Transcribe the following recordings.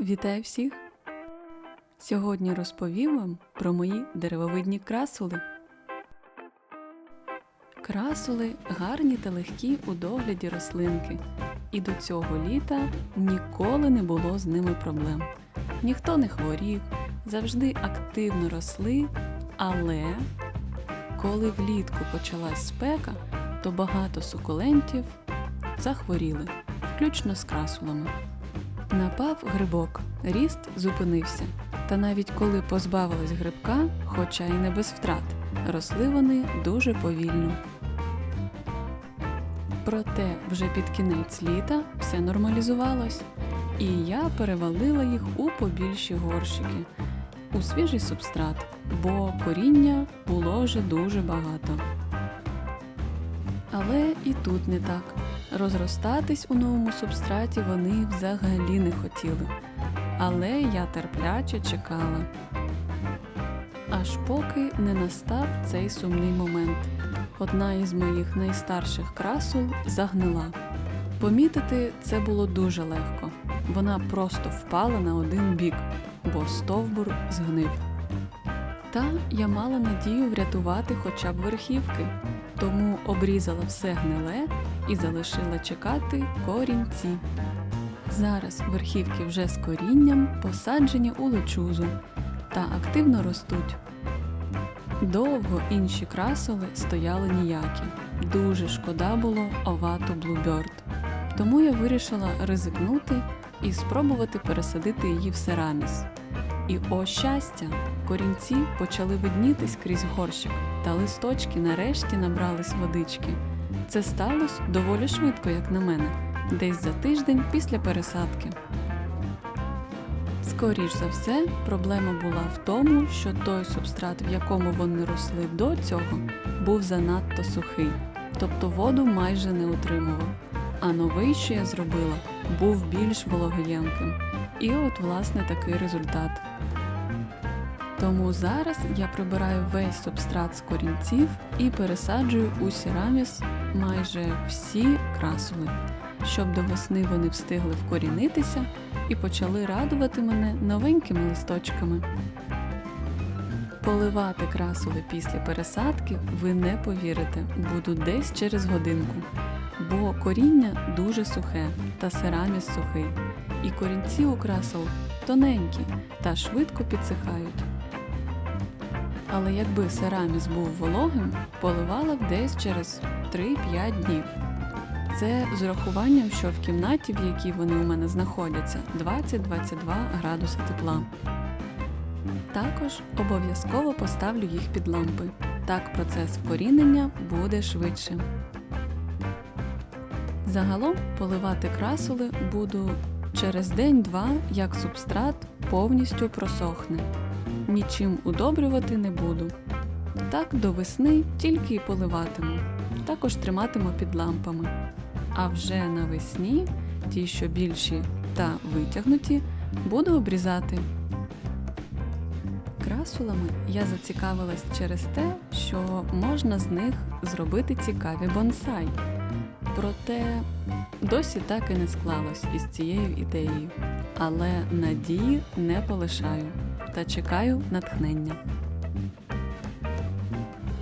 Вітаю всіх! Сьогодні розповім вам про мої деревовидні красули. Красули гарні та легкі у догляді рослинки, і до цього літа ніколи не було з ними проблем. Ніхто не хворів, завжди активно росли, але коли влітку почалась спека, то багато сукулентів захворіли, включно з красулами. Напав грибок, ріст зупинився. Та навіть коли позбавились грибка, хоча й не без втрат, росли вони дуже повільно. Проте вже під кінець літа все нормалізувалось, і я перевалила їх у побільші горщики, у свіжий субстрат, бо коріння було вже дуже багато. Але і тут не так. Розростатись у новому субстраті вони взагалі не хотіли. Але я терпляче чекала. Аж поки не настав цей сумний момент. Одна із моїх найстарших красул загнила. Помітити це було дуже легко. Вона просто впала на один бік, бо стовбур згнив. Та я мала надію врятувати хоча б верхівки, тому обрізала все гниле і залишила чекати корінці. Зараз верхівки вже з корінням посаджені у лечузу та активно ростуть. Довго інші красоли стояли ніякі. Дуже шкода було овату Bluebird. Тому я вирішила ризикнути і спробувати пересадити її в сераміс. І о щастя! Корінці почали виднітись крізь горщик, та листочки нарешті набрались водички. Це сталося доволі швидко, як на мене, десь за тиждень після пересадки. Скоріш за все, проблема була в тому, що той субстрат, в якому вони росли до цього, був занадто сухий, тобто воду майже не утримував. А новий, що я зробила, був більш вологоємким. І от, власне, такий результат. Тому зараз я прибираю весь субстрат з корінців і пересаджую у сіраміс майже всі красули, щоб до весни вони встигли вкорінитися і почали радувати мене новенькими листочками. Поливати красули після пересадки ви не повірите, буду десь через годинку, бо коріння дуже сухе та сераміс сухий, і корінці у красул тоненькі та швидко підсихають. Але якби сераміс був вологим, поливала б десь через 3-5 днів. Це з урахуванням, що в кімнаті, в якій вони у мене знаходяться, 20-22 градуси тепла. Також обов'язково поставлю їх під лампи. Так процес вкорінення буде швидше. Загалом поливати красули буду через день-два, як субстрат повністю просохне. Нічим удобрювати не буду. Так до весни тільки й поливатиму, також триматиму під лампами. А вже навесні ті, що більші та витягнуті, буду обрізати. Красулами я зацікавилась через те, що можна з них зробити цікаві бонсай. Проте досі так і не склалось із цією ідеєю. Але надії не полишаю та чекаю натхнення.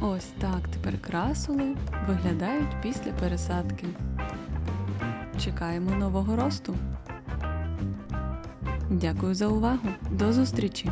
Ось так тепер красули виглядають після пересадки. Чекаємо нового росту. Дякую за увагу. До зустрічі!